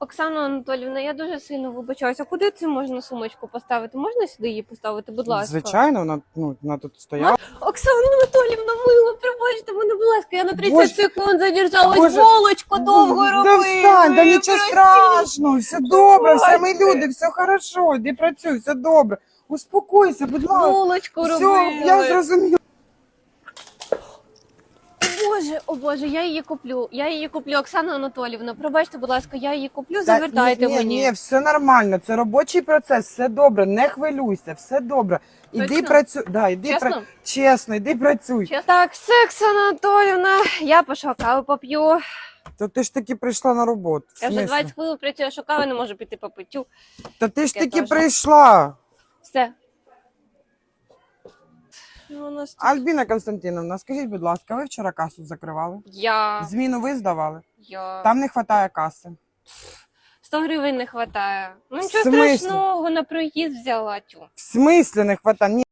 Оксана Анатолівна, я дуже сильно вибачаюся. Куди це можна сумочку поставити? Можна сюди її поставити, будь ласка? Звичайно, вона, ну, вона тут стояла. Оксана Анатолівна, мило, пробачте мене, будь ласка, я на 30 Боже. секунд задержалась, Боже. волочко довго Да робила. встань, да нічого страшного, все добре, все ми люди, все хорошо, іди працюй, все добре. Успокойся, будь ласка. Волочко Все, робила. я зрозуміла. Боже, о Боже, я її куплю. Я її куплю, Оксана Анатолівна. Пробачте, будь ласка, я її куплю, Та завертайте ні, ні, мені. Ні, все нормально, це робочий процес, все добре, не хвилюйся, все добре. Іди Точно? працюй, да, іди Чесно? пра... чесно, іди працюй. Чесно? Так, все, Оксана Анатолівна, я пішла каву поп'ю. То ти ж таки прийшла на роботу. В Я вже смислі? 20 хвилин працюю, що кави не можу піти попитю. Та ти ж таки теж. прийшла. Все. Ну, у нас тут- Альбіна Константиновна, скажіть, будь ласка, ви вчора касу закривали? Я. Зміну ви здавали? Я. Там не вистачає каси. 100 гривень не вистачає. Ну нічого смислі? страшного, на проїзд взяла тю. В смислі не вистачає?